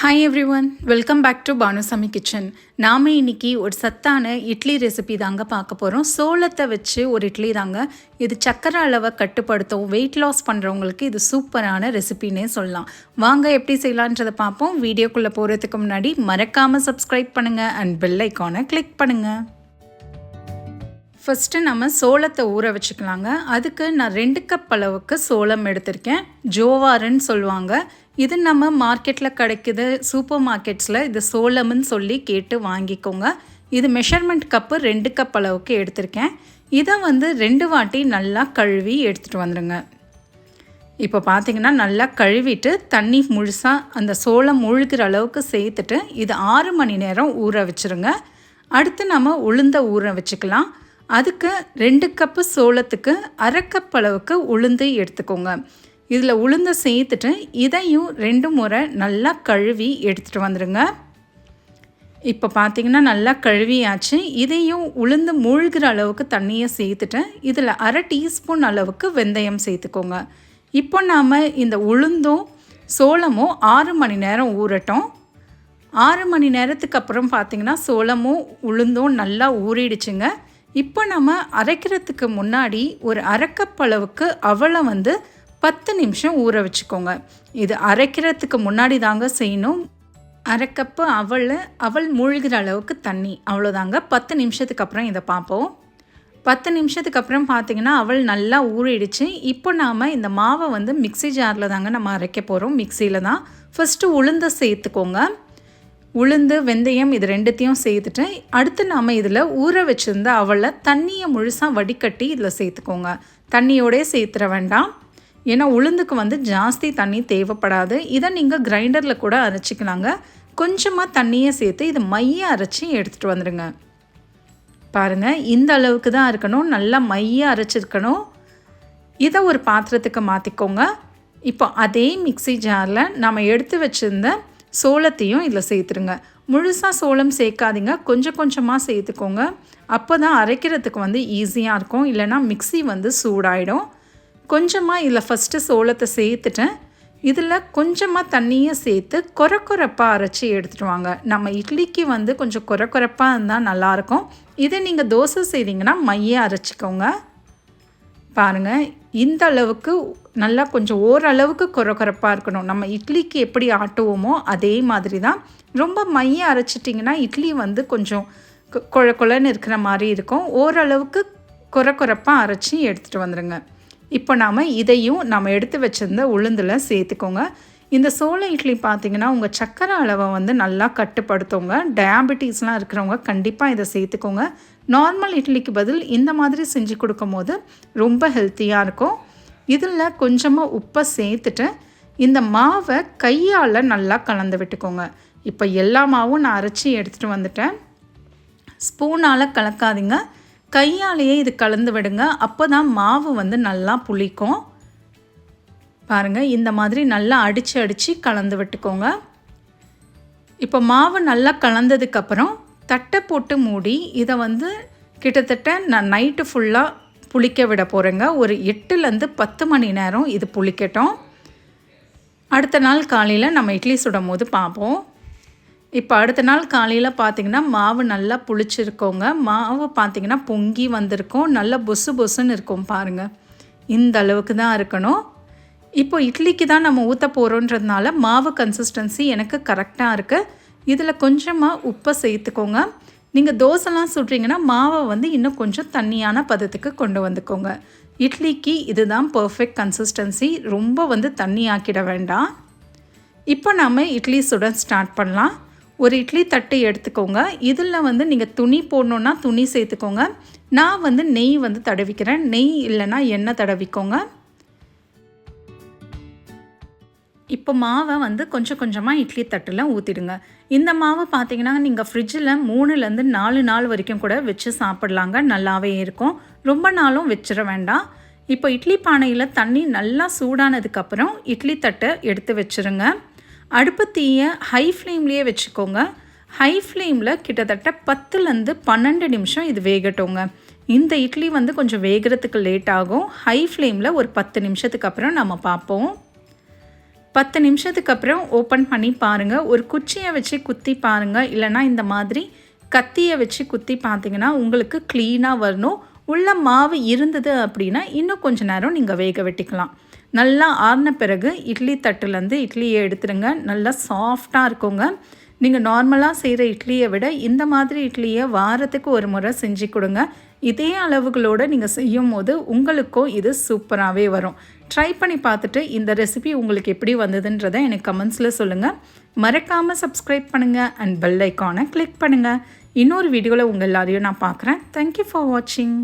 Hi everyone welcome back to Banusamy kitchen நாம் இன்னைக்கு ஒரு சத்தான இட்லி ரெசிபி தாங்க பார்க்க போகிறோம் சோளத்தை வச்சு ஒரு இட்லி தாங்க. இது சக்கரை அளவை கட்டுப்படுத்தும் வெயிட் லாஸ் பண்ணுறவங்களுக்கு இது சூப்பரான ரெசிபின்னே சொல்லலாம். வாங்க எப்படி செய்யலான்றதை பார்ப்போம். வீடியோக்குள்ளே போகிறதுக்கு முன்னாடி மறக்காமல் சப்ஸ்கிரைப் பண்ணுங்கள் அண்ட் பெல் ஐக்கானை கிளிக் பண்ணுங்கள் ஃபஸ்ட்டு நம்ம சோளத்தை ஊற வச்சுக்கலாங்க. அதுக்கு நான் ரெண்டு கப் அளவுக்கு சோளம் எடுத்திருக்கேன். ஜோவாருன்னு சொல்லுவாங்க. இது நம்ம மார்க்கெட்டில் கிடைக்குது சூப்பர் மார்க்கெட்ஸில் இது சோளம்னு சொல்லி கேட்டு வாங்கிக்கோங்க. இது மெஷர்மெண்ட் கப்பு ரெண்டு கப் அளவுக்கு எடுத்திருக்கேன். இதை வந்து ரெண்டு வாட்டி நல்லா கழுவி எடுத்துகிட்டு வந்துடுங்க இப்போ பார்த்தீங்கன்னா நல்லா கழுவிட்டு தண்ணி முழுசாக அந்த சோளம் முழுகிற அளவுக்கு சேர்த்துட்டு இது ஆறு மணி நேரம் ஊற வச்சுருங்க. அடுத்து நம்ம உளுந்த ஊற வச்சுக்கலாம். அதுக்கு ரெண்டு கப்பு சோளத்துக்கு அரை கப் அளவுக்கு உளுந்து எடுத்துக்கோங்க. இதில் உளுந்தை சேர்த்துட்டு இதையும் ரெண்டு முறை நல்லா கழுவி எடுத்துகிட்டு வந்துடுங்க இப்போ பார்த்தீங்கன்னா நல்லா கழுவியாச்சு. இதையும் உளுந்து மூழ்கிற அளவுக்கு தண்ணியை சேர்த்துட்டு இதில் அரை டீஸ்பூன் அளவுக்கு வெந்தயம் சேர்த்துக்கோங்க. இப்போ நாம் இந்த உளுந்தும் சோளமும் ஆறு மணி நேரம் ஊறட்டும். ஆறு மணி நேரத்துக்கு அப்புறம் பார்த்திங்கன்னா சோளமும் உளுந்தும் நல்லா ஊறிடுச்சுங்க. இப்போ நம்ம அரைக்கிறதுக்கு முன்னாடி ஒரு அரைக்கப் அளவுக்கு அவளை வந்து பத்து நிமிஷம் ஊற வச்சுக்கோங்க. இது அரைக்கிறதுக்கு முன்னாடி தாங்க செய்யணும். அரைக்கப்போ அவள் அவள் மூழ்கிற அளவுக்கு தண்ணி. அவ்வளோதாங்க. பத்து நிமிஷத்துக்கு அப்புறம் இதை பார்ப்போம். பத்து நிமிஷத்துக்கு அப்புறம் பார்த்தீங்கன்னா அவள் நல்லா ஊறிடுச்சு. இப்போ நாம் இந்த மாவை வந்து மிக்சி ஜாரில் தாங்க நம்ம அரைக்க போகிறோம் மிக்சியில் தான். ஃபஸ்ட்டு உளுந்தை சேர்த்துக்கோங்க. உளுந்து வெந்தயம் இது ரெண்டுத்தையும் சேர்த்துட்டு அடுத்து நாம் இதில் ஊற வச்சுருந்த அவளை தண்ணியை முழுசாக வடிகட்டி இதில் சேர்த்துக்கோங்க. தண்ணியோடே சேர்த்துற வேண்டாம். ஏன்னா உளுந்துக்கு வந்து ஜாஸ்தி தண்ணி தேவைப்படாது. இதை நீங்கள் கிரைண்டரில் கூட அரைச்சிக்கலாங்க. கொஞ்சமாக தண்ணியை சேர்த்து இது மைய அரைச்சி எடுத்துகிட்டு வந்துடுங்க பாருங்கள் இந்த அளவுக்கு தான் இருக்கணும். நல்லா மைய அரைச்சிருக்கணும். இதை ஒரு பாத்திரத்துக்கு மாற்றிக்கோங்க இப்போ அதே மிக்சி ஜாரில் நம்ம எடுத்து வச்சுருந்த சோளத்தையும் இதில் சேர்த்துருங்க. முழுசாக சோளம் சேர்க்காதீங்க. கொஞ்சம் கொஞ்சமாக சேர்த்துக்கோங்க. அப்போ தான் அரைக்கிறதுக்கு வந்து ஈஸியாக இருக்கும். இல்லைனா மிக்சி வந்து சூடாயிடும். கொஞ்சமாக இதில் ஃபஸ்ட்டு சோளத்தை சேர்த்துட்டேன் இதில் கொஞ்சமாக தண்ணியை சேர்த்து கொர கொரப்பாக அரைச்சி எடுத்துகிட்டு வாங்க. நம்ம இட்லிக்கு வந்து கொஞ்சம் கொர கொரப்பாக இருந்தால் நல்லாயிருக்கும் இதை நீங்கள் தோசை செய்தீங்கன்னா மைய அரைச்சிக்கோங்க. பாருங்கள் இந்த அளவுக்கு நல்லா கொஞ்சம் ஓரளவுக்கு கொர கொரப்பாக இருக்கணும். நம்ம இட்லிக்கு எப்படி ஆட்டுவோமோ அதே மாதிரி தான் ரொம்ப மைய அரைச்சிட்டிங்கன்னா இட்லி வந்து கொஞ்சம் கொழ கொழன்னு இருக்கிற மாதிரி இருக்கும். ஓரளவுக்கு கொர கொரப்பாக அரைச்சி எடுத்துகிட்டு வந்துடுங்க இப்போ நாம் இதையும் நம்ம எடுத்து வச்சுருந்த உளுந்தில் சேர்த்துக்கோங்க. இந்த சோள இட்லி பார்த்திங்கன்னா உங்கள் சக்கரை அளவை வந்து நல்லா கட்டுப்படுத்துங்க. டயாபெட்டிஸ்லாம் இருக்கிறவங்க கண்டிப்பாக இதை சேர்த்துக்கோங்க. நார்மல் இட்லிக்கு பதில் இந்த மாதிரி செஞ்சு கொடுக்கும் போது ரொம்ப ஹெல்த்தியாக இருக்கும். இதில் கொஞ்சமாக உப்பை சேர்த்துட்டு இந்த மாவை கையால் நல்லா கலந்து விட்டுக்கோங்க. இப்போ எல்லா மாவும் நான் அரைச்சி எடுத்துகிட்டு வந்துட்டேன். ஸ்பூனால் கலக்காதீங்க. கையாலேயே இது கலந்து விடுங்க. அப்போ தான் மாவு வந்து நல்லா புளிக்கும். பாருங்கள் இந்த மாதிரி நல்லா அடித்து அடித்து கலந்து விட்டுக்கோங்க. இப்போ மாவு நல்லா கலந்ததுக்கப்புறம் தட்டை போட்டு மூடி இதை வந்து கிட்டத்தட்ட நான் நைட்டு ஃபுல்லாக புளிக்க விட போகிறேங்க ஒரு எட்டுலேருந்து பத்து மணி நேரம் இது புளிக்கட்டும். அடுத்த நாள் காலையில் நம்ம இட்லி சுடும் போது பார்ப்போம். இப்போ அடுத்த நாள் காலையில் பார்த்திங்கன்னா மாவு நல்லா புளிச்சிருக்கோங்க. மாவு பார்த்திங்கன்னா பொங்கி வந்திருக்கும். நல்லா பொசு பொசுன்னு இருக்கும் பாருங்கள் இந்த அளவுக்கு தான் இருக்கணும். இப்போ இட்லிக்கு தான் நம்ம ஊற்ற போகிறோன்றதுனால மாவு கன்சிஸ்டன்சி எனக்கு கரெக்டாக இருக்குது இதில் கொஞ்சமாக உப்பை சேர்த்துக்கோங்க. நீங்கள் தோசைலாம் சுட்றீங்கன்னா மாவை வந்து இன்னும் கொஞ்சம் தண்ணியான பதத்துக்கு கொண்டு வந்துக்கோங்க. இட்லிக்கு இதுதான் பர்ஃபெக்ட் கன்சிஸ்டன்சி ரொம்ப வந்து தண்ணி ஆக்கிட வேண்டாம். இப்போ நாம் இட்லி சுட ஸ்டார்ட் பண்ணலாம். ஒரு இட்லி தட்டு எடுத்துக்கோங்க. இதில் வந்து நீங்கள் துணி போடணுன்னா துணி சேர்த்துக்கோங்க. நான் வந்து நெய் வந்து தடவிக்கிறேன். நெய் இல்லைன்னா எண்ணெய் தடவிக்கோங்க. இப்போ மாவை வந்து கொஞ்சம் கொஞ்சமாக இட்லி தட்டில் ஊற்றிடுங்க இந்த மாவு பார்த்தீங்கன்னா நீங்கள் ஃப்ரிட்ஜில் மூணுலேருந்து நாலு நாள் வரைக்கும் கூட வச்சு சாப்பிட்லாங்க. நல்லாவே இருக்கும். ரொம்ப நாளும் வச்சிட வேண்டாம். இப்போ இட்லி பானையில் தண்ணி நல்லா சூடானதுக்கப்புறம் இட்லி தட்டை எடுத்து வச்சுருங்க. அடுப்பு தீயை ஹை ஃப்ளேம்லேயே வச்சுக்கோங்க. ஹை ஃப்ளேமில் கிட்டத்தட்ட பத்துலேருந்து பன்னெண்டு நிமிஷம் இது வேகட்டுங்க. இந்த இட்லி வந்து கொஞ்சம் வேகிறதுக்கு லேட் ஆகும். ஹை ஃப்ளேமில் ஒரு பத்து நிமிஷத்துக்கு அப்புறம் நம்ம பார்ப்போம். பத்து நிமிஷத்துக்கு அப்புறம் ஓப்பன் பண்ணி பாருங்கள் ஒரு குச்சியை வச்சு குத்தி பாருங்கள் இல்லைனா இந்த மாதிரி கத்தியை வச்சு குத்தி பார்த்தீங்கன்னா உங்களுக்கு க்ளீனாக வரணும். உள்ள மாவு இருந்தது அப்படின்னா இன்னும் கொஞ்சம் நேரம் நீங்கள் வேக வெட்டிக்கலாம். நல்லா ஆறின பிறகு இட்லி தட்டுலேருந்து இட்லியை எடுத்துடுங்க. நல்லா சாஃப்டாக இருக்குங்க. நீங்கள் நார்மலாக செய்கிற இட்லியை விட இந்த மாதிரி இட்லியை வாரத்துக்கு ஒரு முறை செஞ்சு கொடுங்க. இதே அளவுகளோடு நீங்கள் செய்யும் போது உங்களுக்கும் இது சூப்பராகவே வரும். ட்ரை பண்ணி பார்த்துட்டு இந்த ரெசிபி உங்களுக்கு எப்படி வந்ததுன்றதை எனக்கு கமெண்ட்ஸில் சொல்லுங்கள் மறக்காமல் சப்ஸ்கிரைப் பண்ணுங்கள் அண்ட் பெல் ஐக்கானை கிளிக் பண்ணுங்கள் இன்னொரு வீடியோவில் உங்கள் எல்லாரையும் நான் பார்க்குறேன். தேங்க்யூ ஃபார் வாட்சிங்